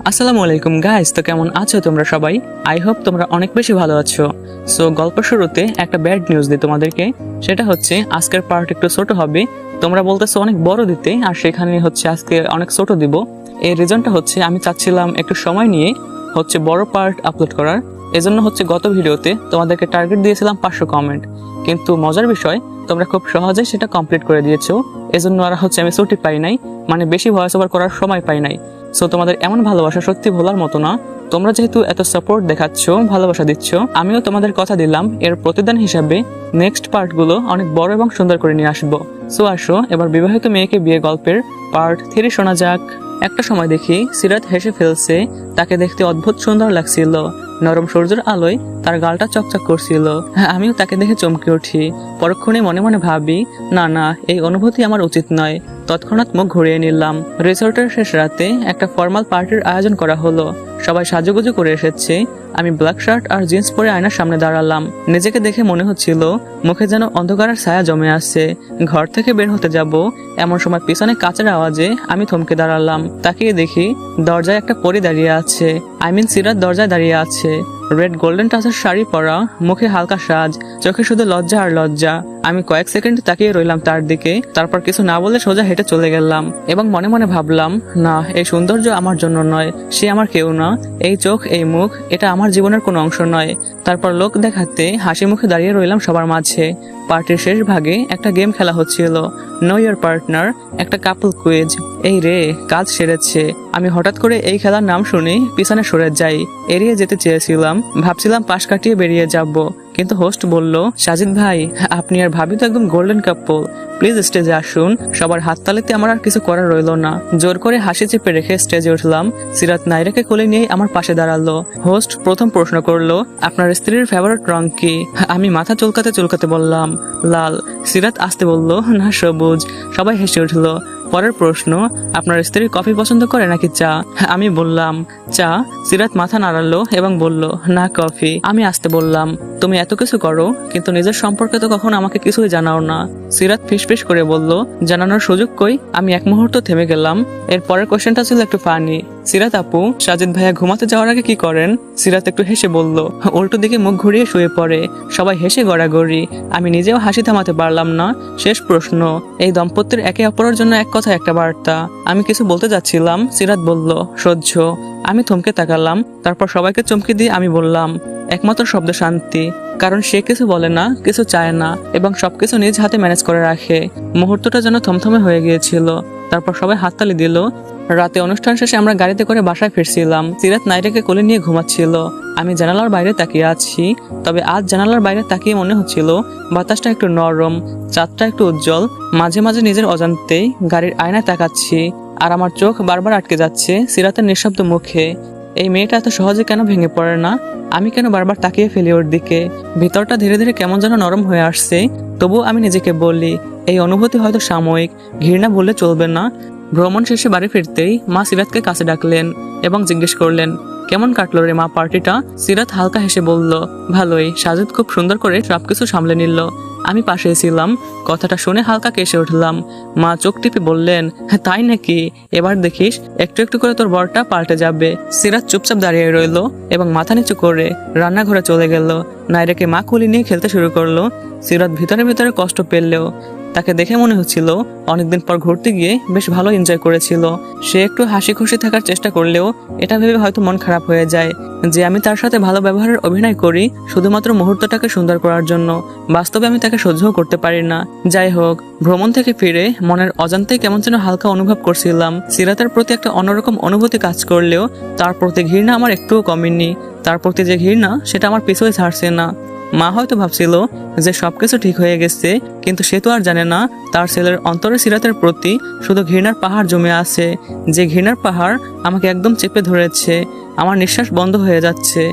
আসসালামু আলাইকুম গাইস তো কেমন আছো তোমরা সবাই? আই হোপ তোমরা অনেক বেশি ভালো আছো। সো গল্প শুরুতে একটা ব্যাড নিউজ দিই তোমাদেরকে। সেটা হচ্ছে, আজকের পার্ট একটু ছোট হবে। তোমরা বলতেছো অনেক বড় দিতে, আর সেখানে হচ্ছে আজকে অনেক ছোট দিব। এর রিজনটা হচ্ছে, আমি চাচ্ছিলাম একটু সময় নিয়ে হচ্ছে বড় পার্ট আপলোড করার। এজন্য হচ্ছে গত ভিডিওতে তোমাদেরকে টার্গেট দিয়েছিলাম পাঁচশো কমেন্ট কিন্তু মজার বিষয়, তোমরা খুব সহজে সেটা কমপ্লিট করে দিয়েছ। এজন্য আর হচ্ছে আমি ছুটি পাই নাই। মানে বেশি ভয়েস ওভার করার সময় পাই নাই। সো তোমাদের এমন ভালোবাসা সত্যি ভোলার মতো না। তোমরা যেহেতু এত সাপোর্ট দেখাচ্ছ, ভালোবাসা দিচ্ছ, আমিও তোমাদের কথা দিলাম। এর প্রতিদান হিসাবে নেক্সট পার্টগুলো অনেক বড় এবং সুন্দর করে নিয়ে আসব। সো আসো, এবার বিবাহিত মেয়েকে বিয়ে গল্পের পার্ট থ্রি শোনা যাক। একটা সময় দেখি সিরাত হেসে ফেলছে, তাকে দেখতে অদ্ভুত সুন্দর লাগছিল। নরম সূর্যের আলোয় তার গালটা চকচক করছিল। আমিও তাকে দেখে চমকে উঠি। পরক্ষণে মনে মনে ভাবি, না না, এই অনুভূতি আমার উচিত নয়। তৎক্ষণাৎ মুখ ঘুরিয়ে নিলাম। রিসোর্টের শেষ রাতে একটা ফর্মাল পার্টির আয়োজন করা হলো। সবাই সাজুগুজু করে এসেছে। আমি ব্ল্যাক শার্ট আর জিন্স পরে আয়নার সামনে দাঁড়ালাম। নিজেকে দেখে মনে হচ্ছিল, মুখে যেন অন্ধকারের ছায়া জমে আছে। ঘর থেকে বের হতে যাব, এমন সময় পিছনে কাচের আওয়াজে আমি থমকে দাঁড়ালাম। তাকিয়ে দেখি, দরজায় একটা পরি দাঁড়িয়ে আছে। আই মিন সিরাত দরজায় দাঁড়িয়ে আছে। রেড গোল্ডেন টাচের শাড়ি পরা, মুখে হালকা সাজ, চোখে শুধু লজ্জা আর লজ্জা। আমি কয়েক সেকেন্ড তাকিয়ে রইলাম তার দিকে। তারপর কিছু না বলে সোজা হেঁটে চলে গেলাম এবং মনে মনে ভাবলাম, না, এই সৌন্দর্য আমার জন্য নয়, সে আমার কেউ না। এই চোখ, এই মুখ, এটা আমার জীবনের কোনো অংশ নয়। তারপর লোক দেখাতে হাসি মুখে দাঁড়িয়ে রইলাম সবার মাঝে। পার্টির শেষ ভাগে একটা গেম খেলা হচ্ছিল নো ইয়ার পার্টনার একটা কাপল কুইজ এই রে, কাজ সেরেছে। আমি হঠাৎ করে এই খেলার নাম শুনে, পিছনে সরে যাই। এড়িয়ে যেতে চেয়েছিলাম, ভাবছিলাম পাশ কাটিয়ে বেরিয়ে যাব। কিন্তু হোস্ট বলল, সাজিদ ভাই, আপনি আর ভাবি তো একদম গোল্ডেন কাপল প্লিজ স্টেজে আসুন। সবার হাততালিতে আমার আর কিছু করার রইল না। জোর করে হাসি চেপে রেখে স্টেজে উঠলাম। সিরাত নাইরাকে কোলে নিয়ে আমার পাশে দাঁড়াল। হোস্ট প্রথম প্রশ্ন করল, আপনার স্ত্রীর ফেভারিট রং কি? আমি মাথা চুলকাতে চুলকাতে বললাম, লাল। সিরাত আসতে বলল, না, সবুজ। সবাই হেসে উঠল। পরের প্রশ্ন, আপনার স্ত্রী কফি পছন্দ করে নাকি চা? আমি বললাম, চা। সিরাত মাথা নাড়ালো এবং বলল, না, কফি। আমি আসতে বললাম তুমি এত কিছু করো, কিন্তু নিজের সম্পর্কে তো কখনো আমাকে কিছুই জানাও না। সিরাত ফিসফিস করে বলল, জানানোর সুযোগ কই? আমি এক মুহূর্ত থেমে গেলাম। এর পরের কোশ্চেনটা ছিল একটু ফানি সিরাত আপু, সাজিদ ভাইয়া ঘুমাতে যাওয়ার আগে কি করেন? সিরাত একটু হেসে বলল, উল্টো দিকে মুখ ঘুরিয়ে শুয়ে পড়ে। সবাই হেসে গড়াগড়ি। আমি নিজেও হাসি থামাতে পারলাম না। শেষ প্রশ্ন, এই দম্পতির একে অপরের জন্য এক কথা একটা বার্তা। আমি কিছু বলতে যাচ্ছিলাম। সিরাত বলল, সহ্য। আমি থমকে তাকালাম। তারপর সবাইকে চমকে দিয়ে আমি বললাম একমাত্র শব্দ শান্তি। কারণ সে কিছু বলে না, কিছু চায় না, এবং সবকিছু নিজ হাতে ম্যানেজ করে রাখে। মুহূর্তটা যেন থমথমে হয়ে গিয়েছিল। তারপর সবাই হাততালি দিল। রাতে অনুষ্ঠান শেষে আমরা গাড়িতে করে বাসায় ফিরছিলাম। সিরাত নাইরাকে কোলে নিয়ে ঘুমাচ্ছিল। আমি জানালার বাইরে তাকিয়ে আছি। তবে আজ জানালার বাইরে তাকিয়ে মনে হচ্ছিল, বাতাসটা একটু নরম, চাঁদটা একটু উজ্জ্বল। মাঝে মাঝে নিজের অজান্তেই গাড়ির আয়নায় তাকাচ্ছি। আর আমার চোখ বারবার আটকে যাচ্ছে সিরাতের নিঃশব্দ মুখে। এই মেয়েটা এত সহজে কেন ভেঙে পড়ে না? আমি কেন বারবার তাকিয়ে ফেলি ওর দিকে? ভিতরটা ধীরে ধীরে কেমন যেন নরম হয়ে আসছে। তবু আমি নিজেকে বলি এই অনুভূতি হয়তো সাময়িক, ঘৃণা বললে চলবে না। ভ্রমণ শেষে বাড়ি ফিরতেই মা সিরাতকে কাছে ডাকলেন এবং জিজ্ঞেস করলেন, কেমন কাটলো রে মা পার্টিটা? সিরাত হালকা হেসে বলল, ভালোই, সাজিদ খুব সুন্দর করে সবকিছু সামলে নিল। আমি পাশে ছিলাম। কথাটা শুনে হালকা কেসে উঠলাম। মা চোখ টিপে বললেন "হ্যাঁ, তাই নাকি? এবার দেখিস একটু একটু করে তোর বরটা পাল্টে যাবে। সিরাজ চুপচাপ দাঁড়িয়ে রইল এবং মাথা নিচু করে রান্নাঘরে চলে গেল। নাইরাকে মা কুলি নিয়ে খেলতে শুরু করল। সিরাত ভিতরে ভিতরে কষ্ট পেলেও তাকে দেখে মনে হচ্ছিল অনেকদিন পর ঘুরতে গিয়ে বেশ ভালো এনজয় করেছিল। সে একটু হাসি খুশি থাকার চেষ্টা করলেও এটা ভেবে হয়তো মন খারাপ হয়ে যায় যে আমি তার সাথে ভালো ব্যবহারের অভিনয় করি শুধুমাত্র মুহূর্তটাকে সুন্দর করার জন্য। বাস্তবে আমি তাকে সহ্যও করতে পারি না। যাই হোক, ভ্রমণ থেকে ফিরে মনের অজান্তেই কেমন যেন হালকা অনুভব করছিলাম। সিরাতের প্রতি একটা অন্যরকম অনুভূতি কাজ করলেও তার প্রতি ঘৃণা আমার একটুও কমেনি। তার প্রতি যে ঘৃণা, সেটা আমার পিছুই ছাড়ছে না। মা হয়তো ভাবছিল যে সবকিছু ঠিক হয়ে গেছে, কিন্তু সে তো আর জানে না তার ছেলের অন্তরে সিরাতের প্রতি শুধু ঘৃণার পাহাড় জমে আছে। যে ঘৃণার পাহাড় আমাকে একদম চেপে ধরেছে, আমার নিঃশ্বাস বন্ধ হয়ে যাচ্ছে।